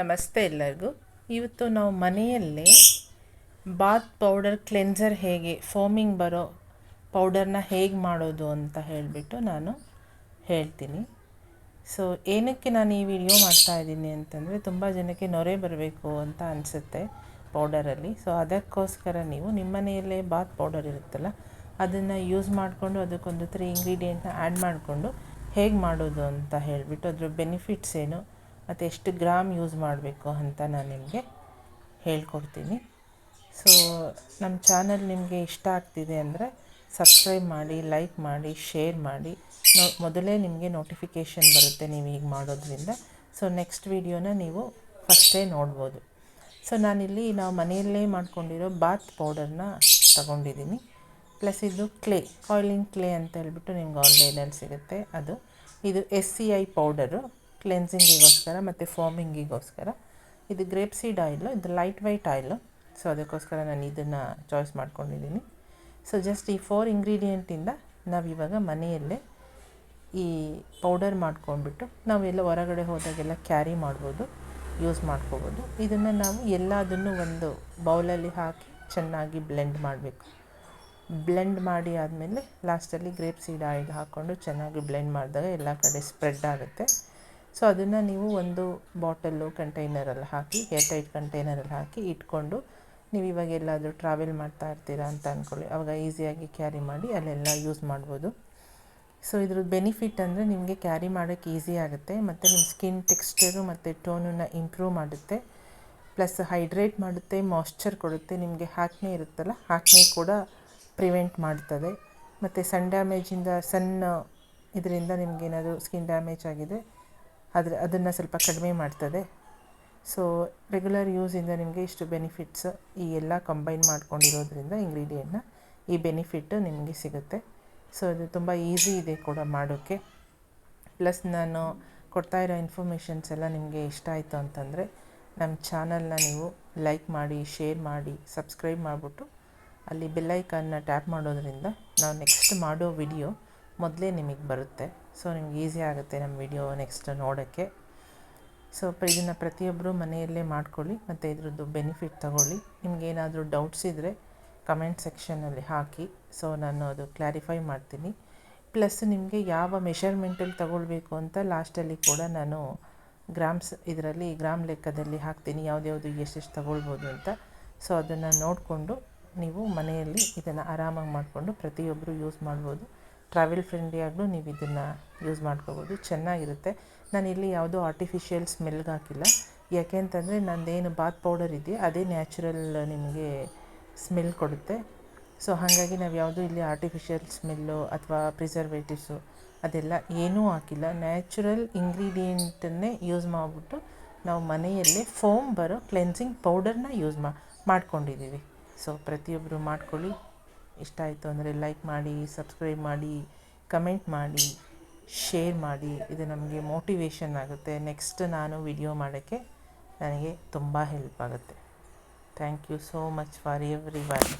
ನಮಸ್ತೆ ಎಲ್ಲರಿಗೂ. ಇವತ್ತು ನಾವು ಮನೆಯಲ್ಲೇ ಬಾತ್ ಪೌಡರ್ ಕ್ಲೆನ್ಸರ್ ಹೇಗೆ ಫೋಮಿಂಗ್ ಬರೋ ಪೌಡರ್ನ ಹೇಗೆ ಮಾಡೋದು ಅಂತ ಹೇಳಿಬಿಟ್ಟು ನಾನು ಹೇಳ್ತೀನಿ. ಸೊ ಏನಕ್ಕೆ ನಾನು ಈ ವಿಡಿಯೋ ಮಾಡ್ತಾ ಇದ್ದೀನಿ ಅಂತಂದರೆ ತುಂಬ ಜನಕ್ಕೆ ನೊರೆ ಬರಬೇಕು ಅಂತ ಅನಿಸುತ್ತೆ ಪೌಡರಲ್ಲಿ ಸೊ ಅದಕ್ಕೋಸ್ಕರ ನೀವು ನಿಮ್ಮ ಮನೆಯಲ್ಲೇ ಬಾತ್ ಪೌಡರ್ ಇರುತ್ತಲ್ಲ, ಅದನ್ನು ಯೂಸ್ ಮಾಡಿಕೊಂಡು ಅದಕ್ಕೊಂದು ತ್ರೀ ಇಂಗ್ರೀಡಿಯೆಂಟ್ನ ಆ್ಯಡ್ ಮಾಡಿಕೊಂಡು ಹೇಗೆ ಮಾಡೋದು ಅಂತ ಹೇಳಿಬಿಟ್ಟು ಅದ್ರ ಬೆನಿಫಿಟ್ಸ್ ಏನು ಮತ್ತು ಎಷ್ಟು ಗ್ರಾಮ್ ಯೂಸ್ ಮಾಡಬೇಕು ಅಂತ ನಾನು ನಿಮಗೆ ಹೇಳ್ಕೊಡ್ತೀನಿ. ಸೊ ನಮ್ಮ ಚಾನಲ್ ನಿಮಗೆ ಇಷ್ಟ ಆಗ್ತಿದೆ ಅಂದರೆ ಸಬ್ಸ್ಕ್ರೈಬ್ ಮಾಡಿ, ಲೈಕ್ ಮಾಡಿ, ಶೇರ್ ಮಾಡಿ. ನೋ, ಮೊದಲೇ ನಿಮಗೆ ನೋಟಿಫಿಕೇಷನ್ ಬರುತ್ತೆ ನೀವು ಈಗ ಮಾಡೋದ್ರಿಂದ. ಸೊ ನೆಕ್ಸ್ಟ್ ವೀಡಿಯೋನ ನೀವು ಫಸ್ಟೇ ನೋಡ್ಬೋದು. ಸೊ ನಾನಿಲ್ಲಿ ನಾವು ಮನೆಯಲ್ಲೇ ಮಾಡ್ಕೊಂಡಿರೋ ಬಾತ್ ಪೌಡರ್ನ ತಗೊಂಡಿದ್ದೀನಿ. ಪ್ಲಸ್ ಇದು ಕ್ಲೇ ಕಾಯಿಲಿಂಗ್ ಕ್ಲೇ ಅಂತ ಹೇಳ್ಬಿಟ್ಟು ನಿಮ್ಗೆ ಆನ್ಲೈನಲ್ಲಿ ಸಿಗುತ್ತೆ. ಅದು, ಇದು ಎಸ್ ಸಿ ಐ ಪೌಡರು ಕ್ಲೆನ್ಸಿಂಗಿಗೋಸ್ಕರ ಮತ್ತು ಫಾರ್ಮಿಂಗಿಗೋಸ್ಕರ ಇದು ಗ್ರೇಪ್ ಸೀಡ್ ಆಯಿಲು ಇದು ಲೈಟ್ ವೈಟ್ ಆಯಿಲು ಸೊ ಅದಕ್ಕೋಸ್ಕರ ನಾನು ಇದನ್ನು ಚಾಯ್ಸ್ ಮಾಡ್ಕೊಂಡಿದ್ದೀನಿ. ಸೊ ಜಸ್ಟ್ ಈ ಫೋರ್ ಇಂಗ್ರೀಡಿಯೆಂಟಿಂದ ನಾವಿವಾಗ ಮನೆಯಲ್ಲೇ ಈ ಪೌಡರ್ ಮಾಡ್ಕೊಂಡ್ಬಿಟ್ಟು ನಾವೆಲ್ಲ ಹೊರಗಡೆ ಹೋದಾಗೆಲ್ಲ ಕ್ಯಾರಿ ಮಾಡ್ಬೋದು ಯೂಸ್ ಮಾಡ್ಕೋಬೋದು. ಇದನ್ನು ನಾವು ಎಲ್ಲದನ್ನು ಒಂದು ಬೌಲಲ್ಲಿ ಹಾಕಿ ಚೆನ್ನಾಗಿ ಬ್ಲೆಂಡ್ ಮಾಡಬೇಕು. ಬ್ಲೆಂಡ್ ಮಾಡಿ ಆದಮೇಲೆ ಲಾಸ್ಟಲ್ಲಿ ಗ್ರೇಪ್ ಸೀಡ್ ಆಯಿಲ್ ಹಾಕ್ಕೊಂಡು ಚೆನ್ನಾಗಿ ಬ್ಲೆಂಡ್ ಮಾಡಿದಾಗ ಎಲ್ಲ ಕಡೆ ಸ್ಪ್ರೆಡ್ ಆಗುತ್ತೆ. ಸೊ ಅದನ್ನು ನೀವು ಒಂದು ಬಾಟಲ್ಲು ಕಂಟೈನರಲ್ಲಿ ಹಾಕಿ ಏರ್ ಟೈಟ್ ಕಂಟೈನರಲ್ಲಿ ಹಾಕಿ ಇಟ್ಕೊಂಡು ನೀವು ಇವಾಗ ಎಲ್ಲಾದರೂ ಟ್ರಾವೆಲ್ ಮಾಡ್ತಾ ಇರ್ತೀರಾ ಅಂತ ಅಂದ್ಕೊಳ್ಳಿ ಅವಾಗ ಈಸಿಯಾಗಿ ಕ್ಯಾರಿ ಮಾಡಿ ಅಲ್ಲೆಲ್ಲ ಯೂಸ್ ಮಾಡ್ಬೋದು. ಸೊ ಇದ್ರದ್ದು ಬೆನಿಫಿಟ್ ಅಂದರೆ ನಿಮಗೆ ಕ್ಯಾರಿ ಮಾಡೋಕ್ಕೆ ಈಸಿ ಆಗುತ್ತೆ ಮತ್ತು ನಿಮ್ಮ ಸ್ಕಿನ್ ಟೆಕ್ಸ್ಚರು ಮತ್ತು ಟೋನನ್ನು ಇಂಪ್ರೂವ್ ಮಾಡುತ್ತೆ. ಪ್ಲಸ್ ಹೈಡ್ರೇಟ್ ಮಾಡುತ್ತೆ ಮಾಯ್ಶ್ಚರ್ ಕೊಡುತ್ತೆ, ನಿಮಗೆ ಹಾಕ್ನೆ ಇರುತ್ತಲ್ಲ, ಹಾಕ್ನೆ ಕೂಡ ಪ್ರಿವೆಂಟ್ ಮಾಡ್ತದೆ. ಮತ್ತು ಸನ್ ಡ್ಯಾಮೇಜಿಂದ ಸಣ್ಣ ಇದರಿಂದ ನಿಮಗೇನಾದರೂ ಸ್ಕಿನ್ ಡ್ಯಾಮೇಜ್ ಆಗಿದೆ ಆದರೆ ಅದನ್ನು ಸ್ವಲ್ಪ ಕಡಿಮೆ ಮಾಡ್ತದೆ. ಸೊ ರೆಗ್ಯುಲರ್ ಯೂಸಿಂದ ನಿಮಗೆ ಇಷ್ಟು ಬೆನಿಫಿಟ್ಸ್ ಈ ಎಲ್ಲ ಕಂಬೈನ್ ಮಾಡ್ಕೊಂಡಿರೋದ್ರಿಂದ ಇಂಗ್ರೀಡಿಯೆಂಟ್ನ ಈ ಬೆನಿಫಿಟ್ಟು ನಿಮಗೆ ಸಿಗುತ್ತೆ. ಸೊ ಅದು ತುಂಬ ಈಸಿ ಇದೆ ಕೂಡ ಮಾಡೋಕ್ಕೆ ಪ್ಲಸ್ ನಾನು ಕೊಡ್ತಾ ಇರೋ ಇನ್ಫಾರ್ಮೇಷನ್ಸ್ ಎಲ್ಲ ನಿಮಗೆ ಇಷ್ಟ ಆಯಿತು ಅಂತಂದರೆ ನಮ್ಮ ಚಾನಲ್ನ ನೀವು ಲೈಕ್ ಮಾಡಿ ಶೇರ್ ಮಾಡಿ ಸಬ್ಸ್ಕ್ರೈಬ್ ಮಾಡಿಬಿಟ್ಟು ಅಲ್ಲಿ ಬೆಲ್ಲೈಕನ್ನ ಟ್ಯಾಪ್ ಮಾಡೋದ್ರಿಂದ ನಾವು ನೆಕ್ಸ್ಟ್ ಮಾಡೋ ವಿಡಿಯೋ ಮೊದಲೇ ನಿಮಗೆ ಬರುತ್ತೆ. ಸೊ ನಿಮ್ಗೆ ಈಸಿ ಆಗುತ್ತೆ ನಮ್ಮ ವಿಡಿಯೋ ನೆಕ್ಸ್ಟ್ ನೋಡೋಕ್ಕೆ. ಸೊ ಇದನ್ನು ಪ್ರತಿಯೊಬ್ಬರು ಮನೆಯಲ್ಲೇ ಮಾಡ್ಕೊಳ್ಳಿ, ಮತ್ತು ಇದ್ರದ್ದು ಬೆನಿಫಿಟ್ ತಗೊಳ್ಳಿ. ನಿಮಗೇನಾದರೂ ಡೌಟ್ಸ್ ಇದ್ದರೆ ಕಮೆಂಟ್ ಸೆಕ್ಷನಲ್ಲಿ ಹಾಕಿ. ಸೊ ನಾನು ಅದು ಕ್ಲಾರಿಫೈ ಮಾಡ್ತೀನಿ. ಪ್ಲಸ್ ನಿಮಗೆ ಯಾವ ಮೆಷರ್ಮೆಂಟಲ್ಲಿ ತಗೊಳ್ಬೇಕು ಅಂತ ಲಾಸ್ಟಲ್ಲಿ ಕೂಡ ನಾನು ಗ್ರಾಮ್ಸ್ ಇದರಲ್ಲಿ ಗ್ರಾಮ್ ಲೆಕ್ಕದಲ್ಲಿ ಹಾಕ್ತೀನಿ. ಯಾವುದ್ಯಾವುದು ಎಷ್ಟೆಷ್ಟು ತಗೊಳ್ಬೋದು ಅಂತ. ಸೊ ಅದನ್ನು ನೋಡಿಕೊಂಡು ನೀವು ಮನೆಯಲ್ಲಿ ಇದನ್ನು ಆರಾಮಾಗಿ ಮಾಡಿಕೊಂಡು ಪ್ರತಿಯೊಬ್ಬರು ಯೂಸ್ ಮಾಡ್ಬೋದು. ಟ್ರಾವೆಲ್ ಫ್ರೆಂಡ್ಲಿ ಆಗಲೂ ನೀವು ಇದನ್ನು ಯೂಸ್ ಮಾಡ್ಕೋಬೋದು. ಚೆನ್ನಾಗಿರುತ್ತೆ. ನಾನು ಇಲ್ಲಿ ಯಾವುದೂ ಆರ್ಟಿಫಿಷಿಯಲ್ ಸ್ಮೆಲ್ಗೆ ಹಾಕಿಲ್ಲ. ಯಾಕೆ ಅಂತಂದರೆ ನಂದೇನು ಬಾತ್ ಪೌಡರ್ ಇದೆಯಾ ಅದೇ ನ್ಯಾಚುರಲ್ ನಿಮಗೆ ಸ್ಮೆಲ್ ಕೊಡುತ್ತೆ. ಸೊ ಹಾಗಾಗಿ ನಾವು ಯಾವುದೂ ಇಲ್ಲಿ ಆರ್ಟಿಫಿಷಿಯಲ್ ಸ್ಮೆಲ್ಲು ಅಥವಾ ಪ್ರಿಸರ್ವೇಟಿವ್ಸು ಅದೆಲ್ಲ ಏನೂ ಹಾಕಿಲ್ಲ. ನ್ಯಾಚುರಲ್ ಇಂಗ್ರೀಡಿಯೆಂಟನ್ನೇ ಯೂಸ್ ಮಾಡಿಬಿಟ್ಟು ನಾವು ಮನೆಯಲ್ಲೇ ಫೋಮ್ ಬರೋ ಕ್ಲೆನ್ಸಿಂಗ್ ಪೌಡರ್ನ ಯೂಸ್ ಮಾ ಮಾಡ್ಕೊಂಡಿದ್ದೀವಿ ಸೊ ಪ್ರತಿಯೊಬ್ಬರು ಮಾಡ್ಕೊಳ್ಳಿ. ಇಷ್ಟ ಆಯಿತು ಅಂದರೆ ಲೈಕ್ ಮಾಡಿ ಸಬ್ಸ್ಕ್ರೈಬ್ ಮಾಡಿ ಕಮೆಂಟ್ ಮಾಡಿ ಶೇರ್ ಮಾಡಿ. ಇದು ನಮಗೆ ಮೋಟಿವೇಶನ್ ಆಗುತ್ತೆ. ನೆಕ್ಸ್ಟ್ ನಾನು ವಿಡಿಯೋ ಮಾಡೋಕ್ಕೆ ನನಗೆ ತುಂಬ ಹೆಲ್ಪ್ ಆಗುತ್ತೆ. Thank you so much for everyone